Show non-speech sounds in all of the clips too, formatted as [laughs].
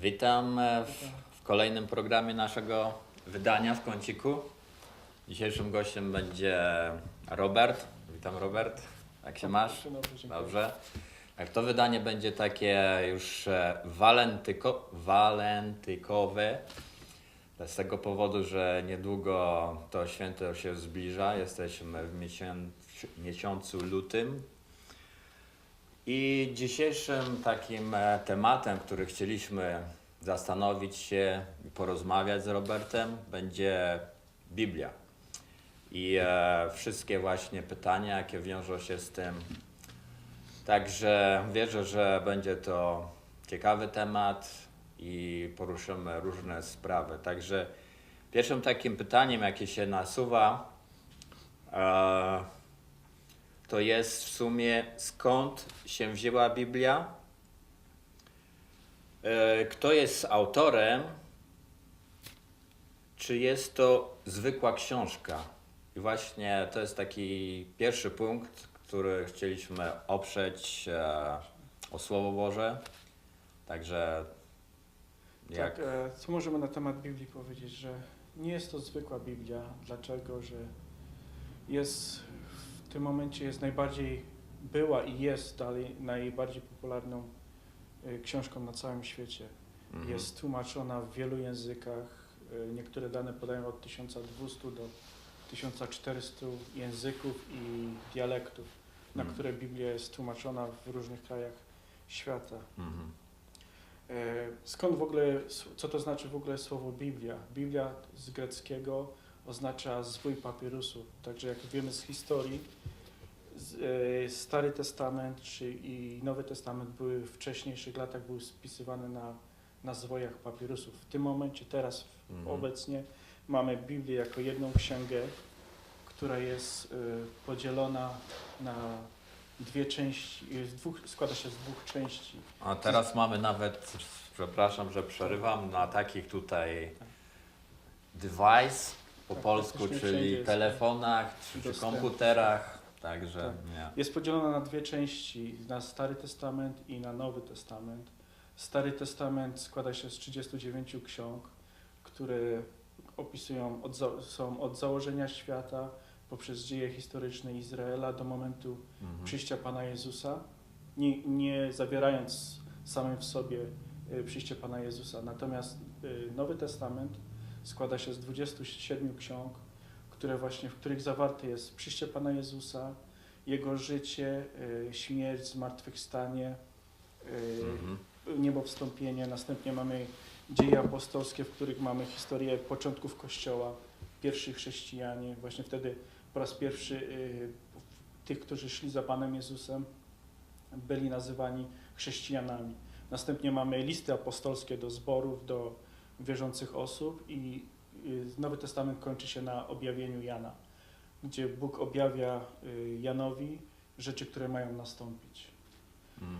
Witam e, w, w kolejnym programie naszego wydania w kąciku. Dzisiejszym gościem będzie Robert. Witam Robert. Jak się masz? Dobrze. Tak, to wydanie będzie takie już e, walentyko, walentykowe. Z tego powodu, że niedługo to święto się zbliża. Jesteśmy w miesiącu lutym. I dzisiejszym takim e, tematem, który chcieliśmy zastanowić się i porozmawiać z Robertem, będzie Biblia. I e, wszystkie właśnie pytania, jakie wiążą się z tym. Także wierzę, że będzie to ciekawy temat i poruszymy różne sprawy. Także pierwszym takim pytaniem, jakie się nasuwa, e, to jest w sumie skąd się wzięła Biblia, E, kto jest autorem, czy jest to zwykła książka. I właśnie to jest taki pierwszy punkt, który chcieliśmy oprzeć e, o Słowo Boże. Także jak... Tak, co możemy na temat Biblii powiedzieć, że nie jest to zwykła Biblia. Dlaczego? Że jest w tym momencie jest najbardziej, była i jest dalej najbardziej popularną e, książką na całym świecie. Mhm. Jest tłumaczona w wielu językach. e, Niektóre dane podają od 1200 do 1400 języków i dialektów, na Mhm. które Biblia jest tłumaczona w różnych krajach świata. Mhm. E, Skąd w ogóle, co to znaczy w ogóle słowo Biblia? Biblia z greckiego oznacza zwój papirusu. Także jak wiemy z historii, e, Stary Testament czy i Nowy Testament były w wcześniejszych latach były spisywane na, na zwojach papirusów. W tym momencie, teraz Mhm. obecnie mamy Biblię jako jedną księgę, która jest e, podzielona na dwie części, jest dwóch, składa się z dwóch części. A teraz mamy nawet, przepraszam, że przerywam, na takich tutaj device po Tak, polsku, czyli telefonach czy, czy komputerach. Także Tak. nie. Jest podzielona na dwie części, na Stary Testament i na Nowy Testament. Stary Testament składa się z 39 ksiąg, które opisują, od, są od założenia świata poprzez dzieje historyczne Izraela do momentu Mhm. przyjścia Pana Jezusa, nie, nie zawierając samym w sobie y, przyjście Pana Jezusa. Natomiast y, Nowy Testament składa się z 27 ksiąg, które właśnie, w których zawarte jest przyjście Pana Jezusa, Jego życie, y, śmierć, zmartwychwstanie, y, Mhm. niebowstąpienie. Następnie mamy dzieje apostolskie, w których mamy historię początków Kościoła, pierwszych chrześcijanie. Właśnie wtedy po raz pierwszy y, tych, którzy szli za Panem Jezusem, byli nazywani chrześcijanami. Następnie mamy listy apostolskie do zborów, do wierzących osób i y, Nowy Testament kończy się na objawieniu Jana, gdzie Bóg objawia y, Janowi rzeczy, które mają nastąpić. Mm.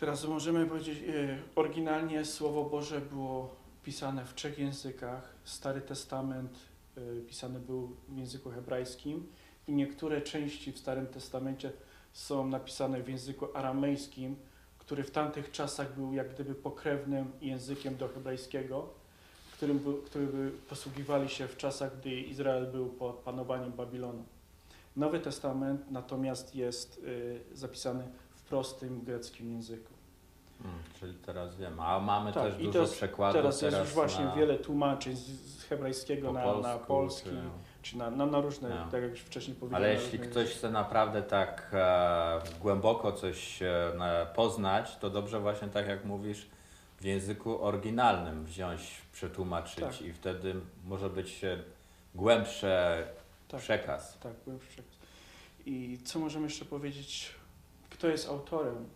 Teraz możemy powiedzieć, e, oryginalnie Słowo Boże było pisane w trzech językach. Stary Testament pisany był w języku hebrajskim i niektóre części w Starym Testamencie są napisane w języku aramejskim, który w tamtych czasach był jak gdyby pokrewnym językiem do hebrajskiego, którym, był, który by posługiwali się w czasach, gdy Izrael był pod panowaniem Babilonu. Nowy Testament natomiast jest e, zapisany w prostym greckim języku. Mm, czyli teraz wiem. A mamy Tak, też dużo teraz- przekładów. Teraz jest już właśnie na, wiele tłumaczeń z, z hebrajskiego po na, polsku, na polski, czy- czy na, na, na różne, No. tak jak już wcześniej powiedziałem. Ale jeśli ktoś chce naprawdę tak e, głęboko coś e, na- poznać, to dobrze właśnie tak jak mówisz, w języku oryginalnym wziąć, przetłumaczyć Tak. i wtedy może być e, głębszy Tak. przekaz. Tak, byłem przekaz. I co możemy jeszcze powiedzieć? Kto jest autorem?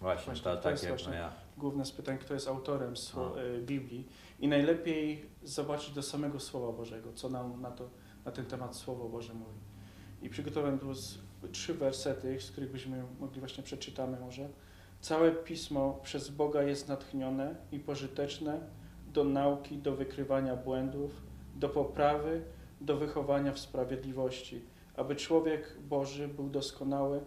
Właśnie, Właśnie, to, to tak jest jak właśnie- ja. Główne z pytań, kto jest autorem sło- No. e, Biblii. I najlepiej zobaczyć do samego Słowa Bożego, co nam na, to, na ten temat Słowo Boże mówi. I przygotowałem tu trzy wersety, z których byśmy mogli właśnie przeczytamy może. Całe Pismo przez Boga jest natchnione i pożyteczne do nauki, do wykrywania błędów, do poprawy, do wychowania w sprawiedliwości, aby człowiek Boży był doskonały,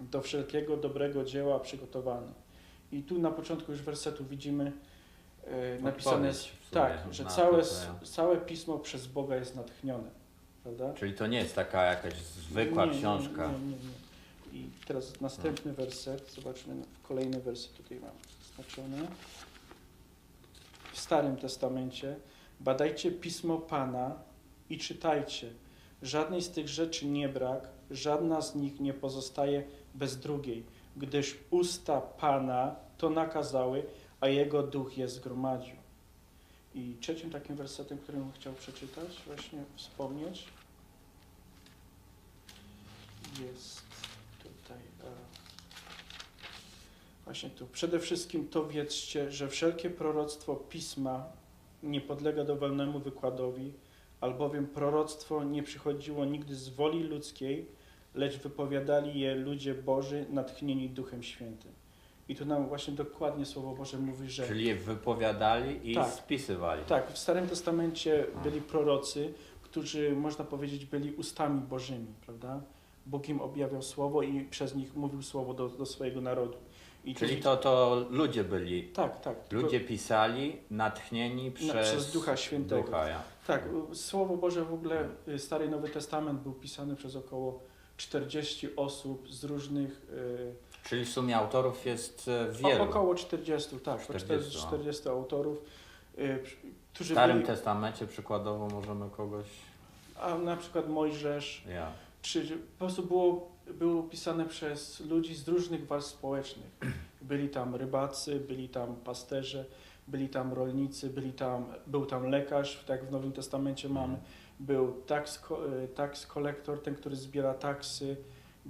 do wszelkiego dobrego dzieła przygotowany. I tu na początku już wersetu widzimy napisane, Odpowiedź w sumie tak, że całe, to, całe pismo przez Boga jest natchnione, prawda? Czyli to nie jest taka jakaś zwykła Nie, książka. Nie, nie, nie. I teraz następny werset, zobaczmy, kolejny werset tutaj mam zaznaczony. W Starym Testamencie badajcie Pismo Pana i czytajcie. Żadnej z tych rzeczy nie brak, żadna z nich nie pozostaje bez drugiej, gdyż usta Pana to nakazały, a Jego Duch je zgromadził. I trzecim takim wersetem, którym chciał przeczytać, właśnie wspomnieć, jest tutaj. Właśnie tu. Przede wszystkim to wiedzcie, że wszelkie proroctwo pisma nie podlega dowolnemu wykładowi, albowiem proroctwo nie przychodziło nigdy z woli ludzkiej, lecz wypowiadali je ludzie Boży natchnieni Duchem Świętym. I tu nam właśnie dokładnie Słowo Boże mówi, że Czyli je wypowiadali i Tak. spisywali. tak, w Starym Testamencie byli prorocy, którzy, można powiedzieć, byli ustami Bożymi, prawda? Bóg im objawiał Słowo i przez nich mówił Słowo do, do swojego narodu. I Czyli to, to ludzie byli. Tak, tak. Ludzie pisali natchnieni przez, przez Ducha Świętego. Ducha, ja. Tak, Słowo Boże w ogóle, Stary Nowy Testament był pisany przez około 40 osób z różnych... y, Czyli w sumie autorów jest e, O, wielu. około 40, tak, 40, 40, 40, 40 autorów, y, W Starym byli, Testamencie przykładowo możemy kogoś. a na przykład Mojżesz, Ja. czy po prostu było, było pisane przez ludzi z różnych warstw społecznych. Byli tam rybacy, byli tam pasterze, byli tam rolnicy, byli tam, był tam lekarz, tak w Nowym Testamencie mamy, był tax, y, tax collector, ten, który zbiera taksy,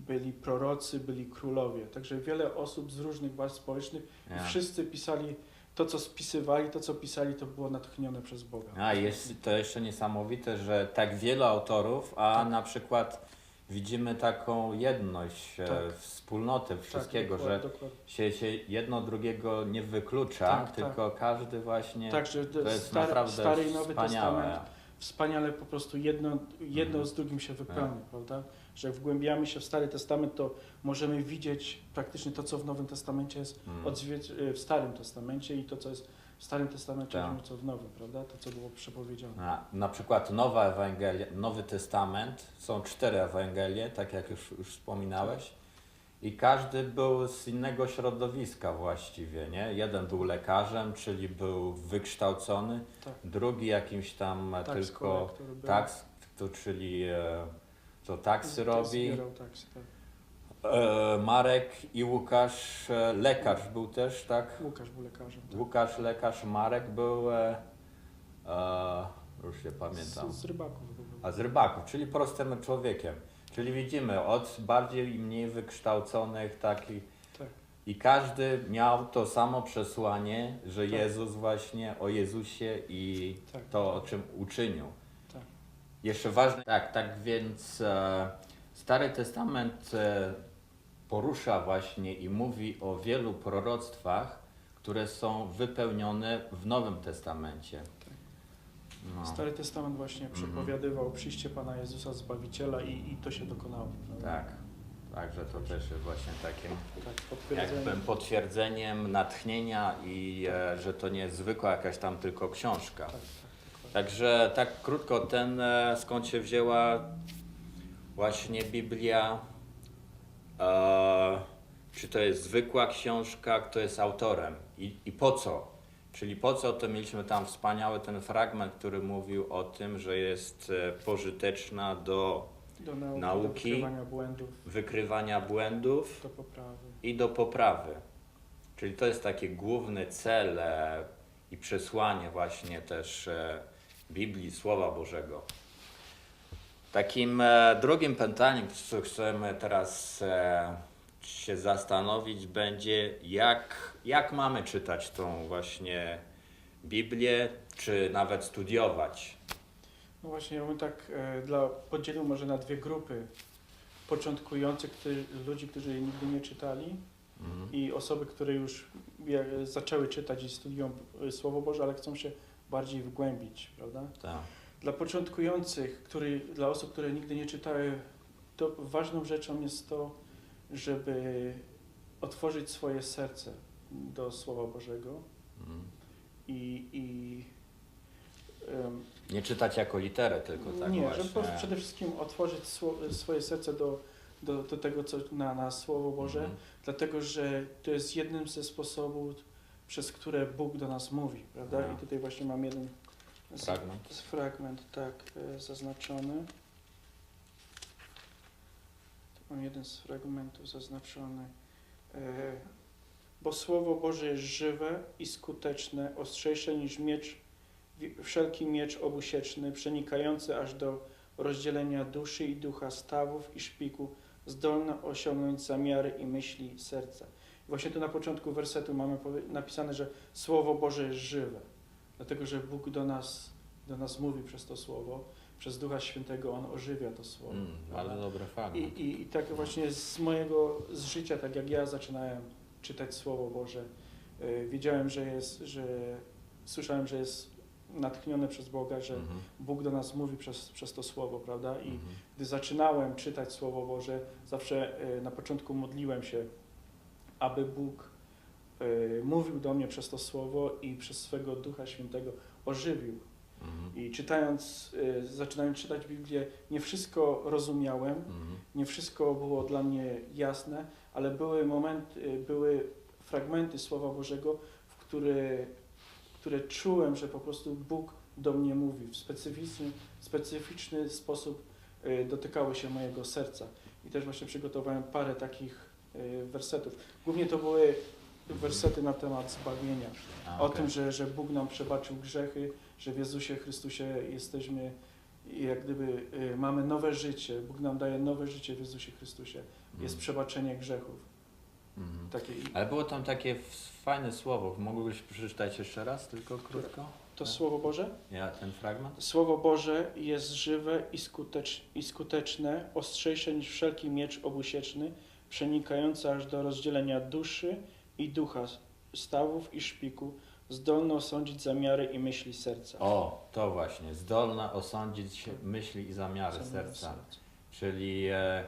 byli prorocy, byli królowie. Także wiele osób z różnych warstw społecznych i ja. wszyscy pisali to, co spisywali, to, co pisali, to było natchnione przez Boga. A jest to jeszcze niesamowite, że tak wielu autorów, a Tak. na przykład widzimy taką jedność, e, Tak. wspólnotę wszystkiego, tak, że dokładnie, dokładnie. się, się jedno drugiego nie wyklucza, Tak, tylko każdy właśnie. Tak, że to jest stary, naprawdę stary i Nowy wspaniałe. Testament wspaniale po prostu jedno, jedno Mhm. z drugim się wypełnia, prawda? Że jak wgłębiamy się w Stary Testament, to możemy widzieć praktycznie to, co w Nowym Testamencie jest Mm. odzwiec- y, w Starym Testamencie i to, co jest w Starym Testamencie, Tak. co w Nowym, prawda? To, co było przepowiedziane. Na, na przykład Nowa Ewangelia, Nowy Testament, są cztery Ewangelie, tak jak już, już wspominałeś. I każdy był z innego środowiska właściwie, nie? Jeden był lekarzem, czyli był wykształcony, Tak. drugi jakimś tam e, Tax tylko taks, to, czyli e, to taksy robi. zbierał taksy, tak. E, Marek i Łukasz, e, lekarz był też, tak? Łukasz był lekarzem. Tak. Łukasz, lekarz, Marek był, e, e, już się pamiętam. Z, z rybaków. A z rybaków, czyli prostym człowiekiem. Czyli widzimy od bardziej i mniej wykształconych takich. Tak. I każdy miał to samo przesłanie, że Tak. Jezus właśnie o Jezusie i Tak. to, o czym uczynił. Jeszcze ważne, tak, tak więc e, Stary Testament e, porusza właśnie i mówi o wielu proroctwach, które są wypełnione w Nowym Testamencie. No. Stary Testament właśnie Mhm. przepowiadywał przyjście Pana Jezusa Zbawiciela i, i to się dokonało. Prawda? Tak, także to też jest właśnie takim tak potwierdzenie. jakby potwierdzeniem natchnienia i e, że to nie jest zwykła jakaś tam tylko książka. Tak. Także tak krótko, ten e, skąd się wzięła właśnie Biblia, e, czy to jest zwykła książka, kto jest autorem i, i po co? Czyli po co to mieliśmy tam wspaniały ten fragment, który mówił o tym, że jest e, pożyteczna do do nauki, nauki. do wykrywania błędów, wykrywania błędów do i do poprawy. Czyli to jest taki główny cel e, i przesłanie właśnie też e, Biblii, Słowa Bożego. Takim e, drugim pytaniem, co chcemy teraz e, się zastanowić, będzie jak, jak mamy czytać tą właśnie Biblię, czy nawet studiować. No właśnie, ja bym tak e, dla, podzielił może na dwie grupy. Początkujących którzy, ludzi, którzy nigdy nie czytali Mhm. i osoby, które już zaczęły czytać i studiują Słowo Boże, ale chcą się bardziej wgłębić, prawda? Tak. Dla początkujących, który, dla osób, które nigdy nie czytały, to ważną rzeczą jest to, żeby otworzyć swoje serce do Słowa Bożego Mhm. i, i em, Nie czytać jako literę tylko, tak nie, właśnie. żeby przede wszystkim otworzyć swoje serce do, do, do tego, co na, na Słowo Boże, Mhm. dlatego że to jest jednym ze sposobów, przez które Bóg do nas mówi, prawda? No. I tutaj właśnie mam jeden z, Fragment. z fragment tak e, zaznaczony. Tu mam jeden z fragmentów zaznaczony. E, bo Słowo Boże jest żywe i skuteczne, ostrzejsze niż miecz, wszelki miecz obusieczny, przenikający aż do rozdzielenia duszy i ducha, stawów i szpiku, zdolne osiągnąć zamiary i myśli serca. Właśnie tu na początku wersetu mamy napisane, że Słowo Boże jest żywe, dlatego że Bóg do nas, do nas mówi przez to Słowo, przez Ducha Świętego On ożywia to Słowo. Mm, prawda? bardzo dobry I, i, I tak właśnie z mojego z życia, tak jak ja zaczynałem czytać Słowo Boże, y, wiedziałem, że jest, że słyszałem, że jest natchnione przez Boga, że Mhm. Bóg do nas mówi przez, przez to Słowo, prawda? I Mhm. gdy zaczynałem czytać Słowo Boże, zawsze y, na początku modliłem się, aby Bóg y, mówił do mnie przez to Słowo i przez swego Ducha Świętego ożywił. Mhm. I czytając, y, zaczynając czytać Biblię, nie wszystko rozumiałem, Mhm. nie wszystko było dla mnie jasne, ale były momenty, były fragmenty Słowa Bożego, w które, które czułem, że po prostu Bóg do mnie mówi w specyficzny, specyficzny sposób y, dotykały się mojego serca. I też właśnie przygotowałem parę takich y, wersetów. Głównie to były wersety na temat zbawienia. A, O okej. tym, że, że Bóg nam przebaczył grzechy, że w Jezusie Chrystusie jesteśmy, jak gdyby y, mamy nowe życie. Bóg nam daje nowe życie w Jezusie Chrystusie. Jest Mhm. przebaczenie grzechów. Mhm. Takie, Ale było tam takie fajne słowo. Mógłbyś przeczytać jeszcze raz, tylko krótko? to Tak. Słowo Boże? Ja, ten fragment? Słowo Boże jest żywe i, skutecz, i skuteczne, ostrzejsze niż wszelki miecz obusieczny, przenikające aż do rozdzielenia duszy i ducha, stawów i szpiku, zdolne osądzić zamiary i myśli serca. O, to właśnie. Zdolna osądzić myśli i zamiary Zamiary serca. Czyli e,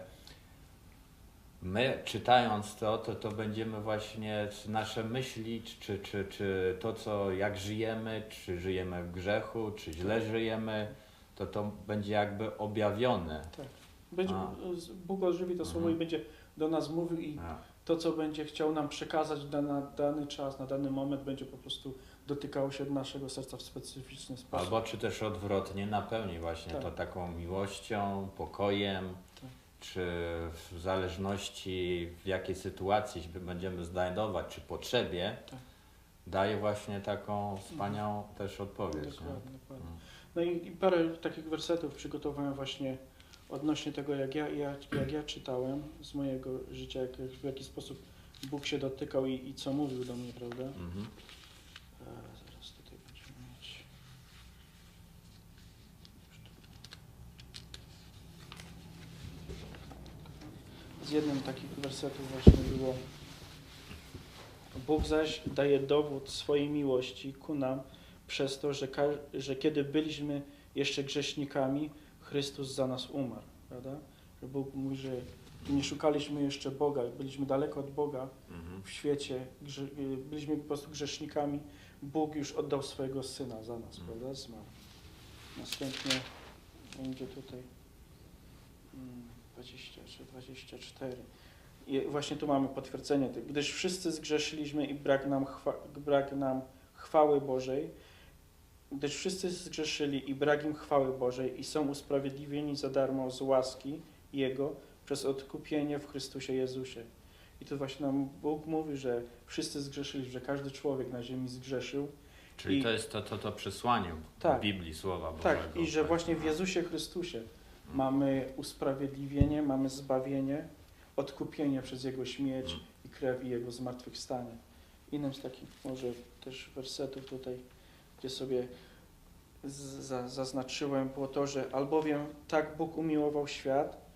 my czytając to, to, to będziemy właśnie nasze myśli, czy, czy, czy to, co jak żyjemy, czy żyjemy w grzechu, czy źle żyjemy, to to będzie jakby objawione. Będzie, A. Bóg ożywi to słowo Mhm. i będzie do nas mówił i to, co będzie chciał nam przekazać na, dany czas, na dany moment, będzie po prostu dotykało się naszego serca w specyficzny sposób. Albo czy też odwrotnie napełni właśnie Tak. to taką miłością, pokojem, Tak. czy w zależności w jakiej sytuacji się będziemy znajdować, czy potrzebie, Tak. daje właśnie taką wspaniałą też odpowiedź. Nie? Dokładnie, dokładnie. Mm. No i, i parę takich wersetów przygotowałem właśnie odnośnie tego, jak ja, jak, jak ja czytałem z mojego życia, jak, w jaki sposób Bóg się dotykał i, i co mówił do mnie, prawda? Mhm. E, zaraz tutaj będziemy mieć. Z jednym takich wersetów właśnie było Bóg zaś daje dowód swojej miłości ku nam przez to, że, że kiedy byliśmy jeszcze grzesznikami, Chrystus za nas umarł, prawda? Że Bóg mówi, że nie szukaliśmy jeszcze Boga, byliśmy daleko od Boga, Mhm. w świecie, y, byliśmy po prostu grzesznikami, Bóg już oddał swojego Syna za nas, Mm. prawda? Zmarł. Następnie będzie tutaj mm, 23, 24. I właśnie tu mamy potwierdzenie, gdyż wszyscy zgrzeszyliśmy i brak nam, chwa, brak nam chwały Bożej, gdyż wszyscy zgrzeszyli i brak im chwały Bożej i są usprawiedliwieni za darmo z łaski Jego przez odkupienie w Chrystusie Jezusie. I tu właśnie nam Bóg mówi, że wszyscy zgrzeszyli, że każdy człowiek na ziemi zgrzeszył. Czyli I- to jest to, to, to przesłanie Tak. w Biblii Słowa Tak, Bożego. i że właśnie w Jezusie Chrystusie Mm. mamy usprawiedliwienie, mamy zbawienie, odkupienie przez Jego śmierć Mm. i krew i Jego zmartwychwstanie. Innym z takich może też wersetów tutaj, gdzie sobie zaznaczyłem, było to, że albowiem tak Bóg umiłował świat,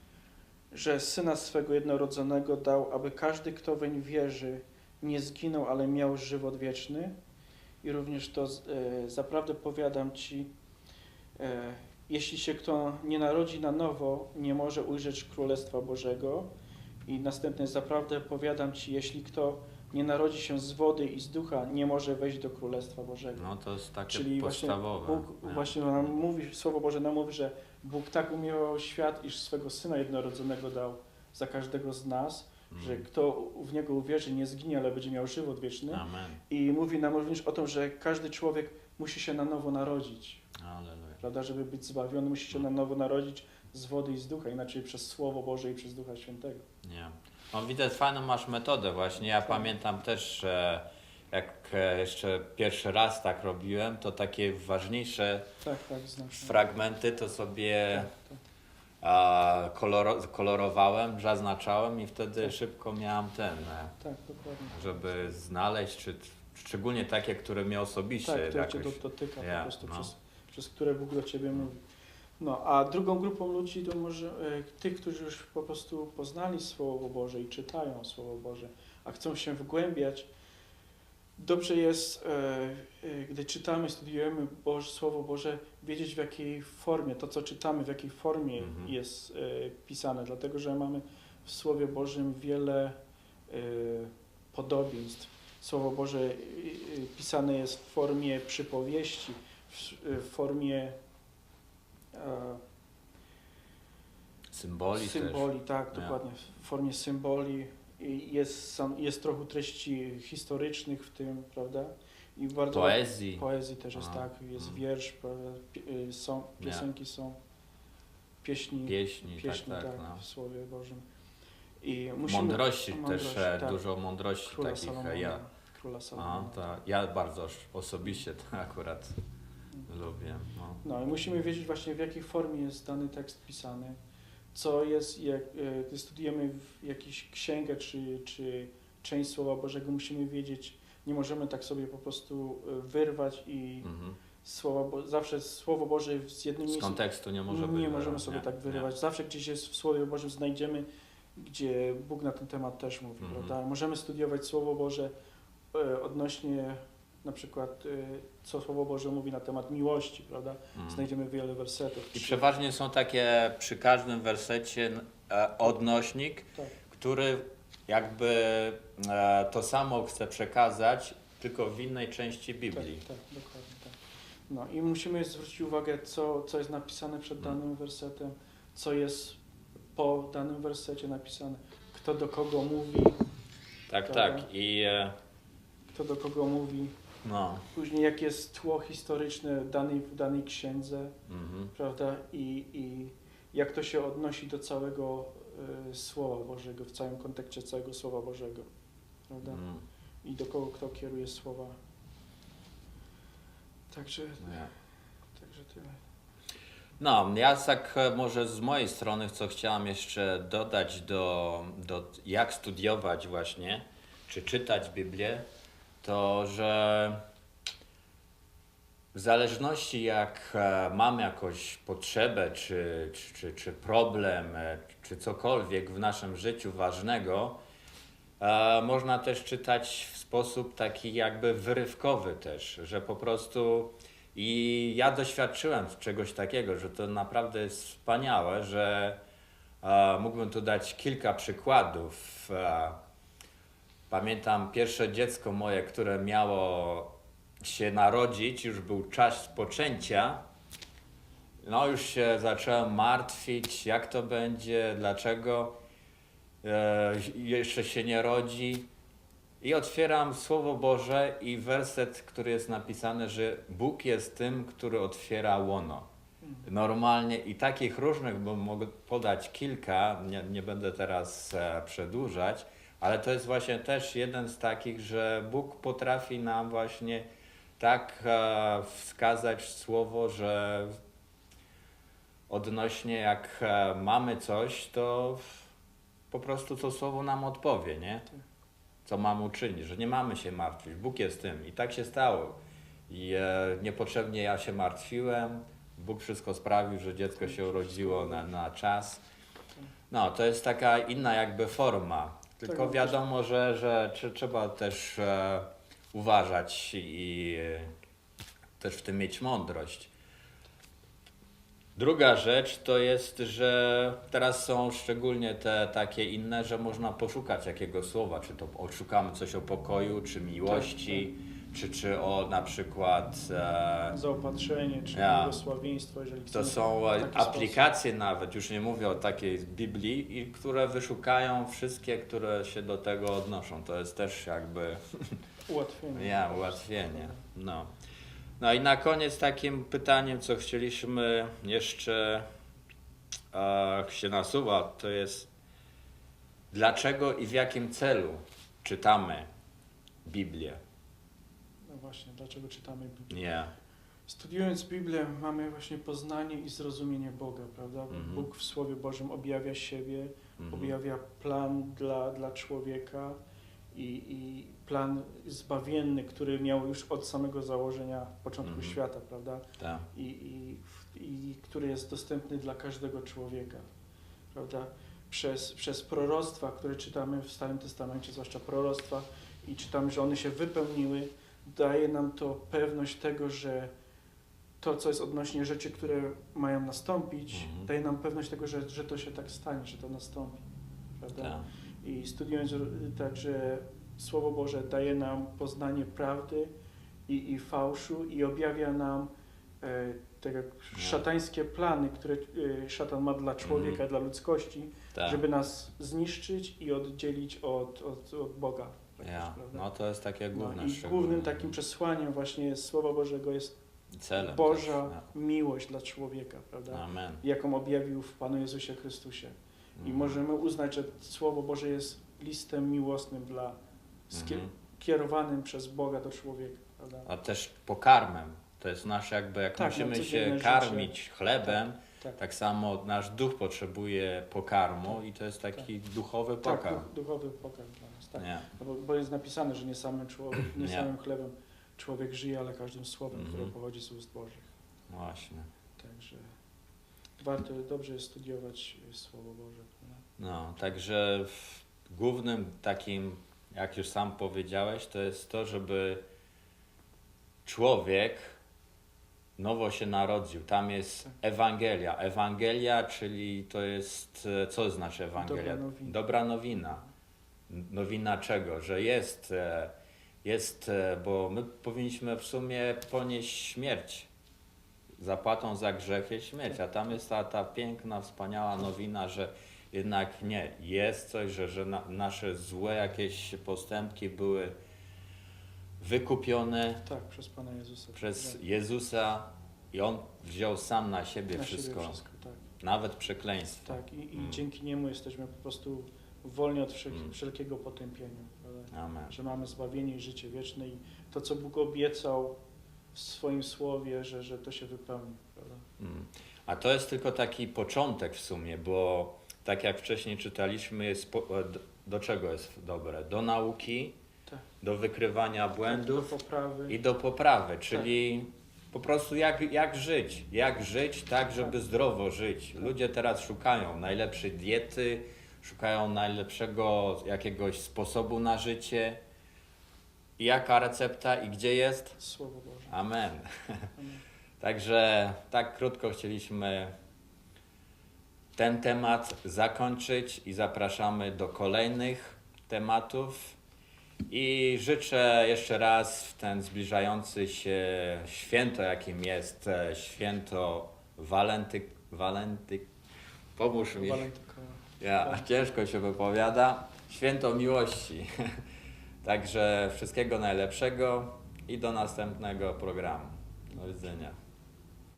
że Syna swego jednorodzonego dał, aby każdy, kto weń wierzy, nie zginął, ale miał żywot wieczny. I również to e, zaprawdę powiadam Ci, e, jeśli się kto nie narodzi na nowo, nie może ujrzeć Królestwa Bożego. I następne, zaprawdę powiadam Ci, jeśli kto nie narodzi się z wody i z ducha, nie może wejść do Królestwa Bożego. No to jest takie Czyli właśnie podstawowe. Bóg nie? właśnie nam mówi, Słowo Boże nam mówi, że Bóg tak umiłował świat, iż swego Syna jednorodzonego dał za każdego z nas, że Mm. kto w Niego uwierzy, nie zginie, ale będzie miał żywot wieczny. Amen. I mówi nam również o tym, że każdy człowiek musi się na nowo narodzić, Alleluja. prawda? Żeby być zbawiony, musi się na nowo narodzić z wody i z ducha, inaczej przez Słowo Boże i przez Ducha Świętego. Nie. No widać fajną masz metodę właśnie. Ja pamiętam też, że jak e, jeszcze pierwszy raz tak robiłem, to takie ważniejsze Tak, tak, fragmenty to sobie Tak, tak. kolorowałem, zaznaczałem i wtedy Tak. szybko miałem ten, e, Tak, dokładnie. żeby znaleźć, czy szczególnie takie, które mnie osobiście Tak, które Cię jakoś... do- dotyka Ja, po prostu, no. przez, przez które Bóg do Ciebie mówi. No, a drugą grupą ludzi to może e, tych, którzy już po prostu poznali Słowo Boże i czytają Słowo Boże, a chcą się wgłębiać. Dobrze jest, e, e, gdy czytamy, studiujemy Boże, Słowo Boże, wiedzieć w jakiej formie, to co czytamy, w jakiej formie Mhm. jest e, pisane, dlatego że mamy w Słowie Bożym wiele e, podobieństw. Słowo Boże y, pisane jest w formie przypowieści, w, w formie e, Symboli, symboli, tak, dokładnie, w formie symboli. I Jest, jest trochę treści historycznych w tym, prawda? I też. bardzo Poezji. poezji też jest A, tak, jest mm. wiersz, y, są, piosenki są, pieśni, Pieśni, pieśni tak, tak, tak. no. w Słowie Bożym. I musimy, Mądrości, mądrości, też, e, tak. dużo mądrości Króla takich. Salomona, e, Ja, Króla a, Salomona. to, ja bardzo os- osobiście to akurat lubię. No. No i musimy wiedzieć właśnie w jakiej formie jest dany tekst pisany, co jest, jak, e, gdy studujemy w jakąś księgę czy, czy część Słowa Bożego, musimy wiedzieć, nie możemy tak sobie po prostu e, wyrwać i Mhm. Słowa, Bo- zawsze Słowo Boże z jednym Z kontekstu nie może nie możemy sobie nie, tak nie. wyrywać. Zawsze gdzieś jest w Słowie Bożym znajdziemy, gdzie Bóg na ten temat też mówi, Mhm. prawda? Możemy studiować Słowo Boże e, odnośnie na przykład, e, co Słowo Boże mówi na temat miłości, prawda? Mhm. Znajdziemy wiele wersetów. I przeważnie są takie przy każdym wersecie e, odnośnik, Tak. który jakby e, to samo chce przekazać, tylko w innej części Tak, Biblii. tak, dokładnie tak. No i musimy zwrócić uwagę, co, co jest napisane przed Mhm. danym wersetem, co jest po danym wersecie napisane, kto do kogo mówi, Tak, tak. I e, kto do kogo mówi, no. później jakie jest tło historyczne danej, w danej księdze, Mhm. prawda, i, i jak to się odnosi do całego y, Słowa Bożego, w całym kontekście całego Słowa Bożego, prawda, Mm. i do kogo kto kieruje słowa. Także, No, także tyle. No, ja tak może z mojej strony, co chciałam jeszcze dodać do, do jak studiować właśnie, czy czytać Biblię, to że w zależności jak e, mam jakąś potrzebę, czy, czy, czy, czy problem, e, czy cokolwiek w naszym życiu ważnego, e, można też czytać w sposób taki jakby wyrywkowy też, że po prostu i ja doświadczyłem czegoś takiego, że to naprawdę jest wspaniałe, że mógłbym tu dać kilka przykładów. Pamiętam pierwsze dziecko moje, które miało się narodzić, już był czas poczęcia. No już się zacząłem martwić, jak to będzie, dlaczego e, jeszcze się nie rodzi. I otwieram Słowo Boże i werset, który jest napisany, że Bóg jest tym, który otwiera łono. Normalnie i takich różnych, bo mogę podać kilka, nie, nie będę teraz e, przedłużać, ale to jest właśnie też jeden z takich, że Bóg potrafi nam właśnie tak e, wskazać słowo, że odnośnie jak e, mamy coś, to po prostu to słowo nam odpowie, nie? Co mamy uczynić, że nie mamy się martwić. Bóg jest tym. I tak się stało. I e, niepotrzebnie ja się martwiłem. Bóg wszystko sprawił, że dziecko się urodziło na, na czas. No, to jest taka inna jakby forma. Tylko Tak, wiadomo, że, że tr- trzeba też e, uważać i e, też w tym mieć mądrość. Druga rzecz to jest, że teraz są szczególnie te takie inne, że można poszukać jakiego słowa, czy to odszukamy coś o pokoju, czy miłości, czy, czy o na przykład e, Zaopatrzenie czy Ja. błogosławieństwo, jeżeli To chcemy. są w taki aplikacje nawet, już nie mówię o takiej Biblii, i które wyszukają wszystkie, które się do tego odnoszą. To jest też jakby [laughs] Ułatwienie. ja, ułatwienie. No. no i na koniec takim pytaniem, co chcieliśmy jeszcze e, się nasuwa, to jest dlaczego i w jakim celu czytamy Biblię? Właśnie, dlaczego czytamy Biblię? Nie. Studiując Biblię mamy właśnie poznanie i zrozumienie Boga, prawda? Mhm. Bóg w Słowie Bożym objawia siebie, Mhm. objawia plan dla, dla człowieka i, i plan zbawienny, który miał już od samego założenia początku Mhm. świata, prawda? Tak. I, i, i który jest dostępny dla każdego człowieka, prawda? Przez, przez proroctwa, które czytamy w Starym Testamencie, zwłaszcza proroctwa, i czytamy, że one się wypełniły, daje nam to pewność tego, że to, co jest odnośnie rzeczy, które mają nastąpić, Mhm. daje nam pewność tego, że, że to się tak stanie, że to nastąpi, prawda? Tak. I studiując r- także Słowo Boże daje nam poznanie prawdy i, i fałszu i objawia nam e, tak jak szatańskie plany, które e, szatan ma dla człowieka, Mhm. dla ludzkości, Tak. żeby nas zniszczyć i oddzielić od, od, od Boga. Ja. prawda? No to jest takie No, główne I szczególnie. głównym takim przesłaniem właśnie Słowa Bożego jest celem. Boża też, miłość dla człowieka, prawda? Amen. Jaką objawił w Panu Jezusie Chrystusie. I Mhm. możemy uznać, że Słowo Boże jest listem miłosnym dla Mhm. kierowanym przez Boga do człowieka, prawda? A też pokarmem. To jest nasze jakby, jak Tak, musimy na się karmić chlebem, tak. tak. samo nasz duch potrzebuje pokarmu i to jest taki duchowy Tak, pokarm. duch- duchowy pokarm nas, tak. Nie. No Bo, bo jest napisane, że nie samym, człowiek, nie Nie. samym chlebem człowiek żyje, ale każdym słowem, Mhm. które pochodzi z ust Bożych. Właśnie. Także warto, dobrze jest studiować Słowo Boże. prawda? No, także w głównym takim, jak już sam powiedziałeś, to jest to, żeby człowiek nowo się narodził. Tam jest Tak. Ewangelia. Ewangelia, czyli to jest, e, co znaczy Ewangelia? Dobra nowina. Dobra nowina. Nowina czego? Że jest, e, jest, e, bo my powinniśmy w sumie ponieść śmierć. Zapłatą za grzech jest śmierć, a tam jest ta, ta piękna, wspaniała nowina, że jednak nie, jest coś, że, że na, nasze złe jakieś postępki były wykupione Tak, przez Pana Jezusa. przez tak. Jezusa i On wziął sam na siebie Na wszystko, Siebie wszystko tak. nawet przekleństwo. tak. I, i Mm. dzięki Niemu jesteśmy po prostu wolni od Mm. wszelkiego potępienia. Amen. Że mamy zbawienie i życie wieczne i to, co Bóg obiecał w swoim słowie, że, że to się wypełni. Mm. A to jest tylko taki początek w sumie, bo tak jak wcześniej czytaliśmy, po, do, do czego jest dobre? Do nauki, Tak. do wykrywania błędów Do i do poprawy, czyli po prostu jak, jak żyć, jak żyć tak, żeby zdrowo żyć. Ludzie teraz szukają najlepszej diety, szukają najlepszego jakiegoś sposobu na życie. Jaka recepta i gdzie jest? Słowo Boże. Amen. Amen. [laughs] Także tak krótko chcieliśmy ten temat zakończyć i zapraszamy do kolejnych tematów. I życzę jeszcze raz w ten zbliżający się święto, jakim jest e, święto Walenty. Walenty pomóż mi. Ja, ciężko się wypowiada. Święto miłości. [laughs] Także wszystkiego najlepszego i do następnego programu. Do widzenia.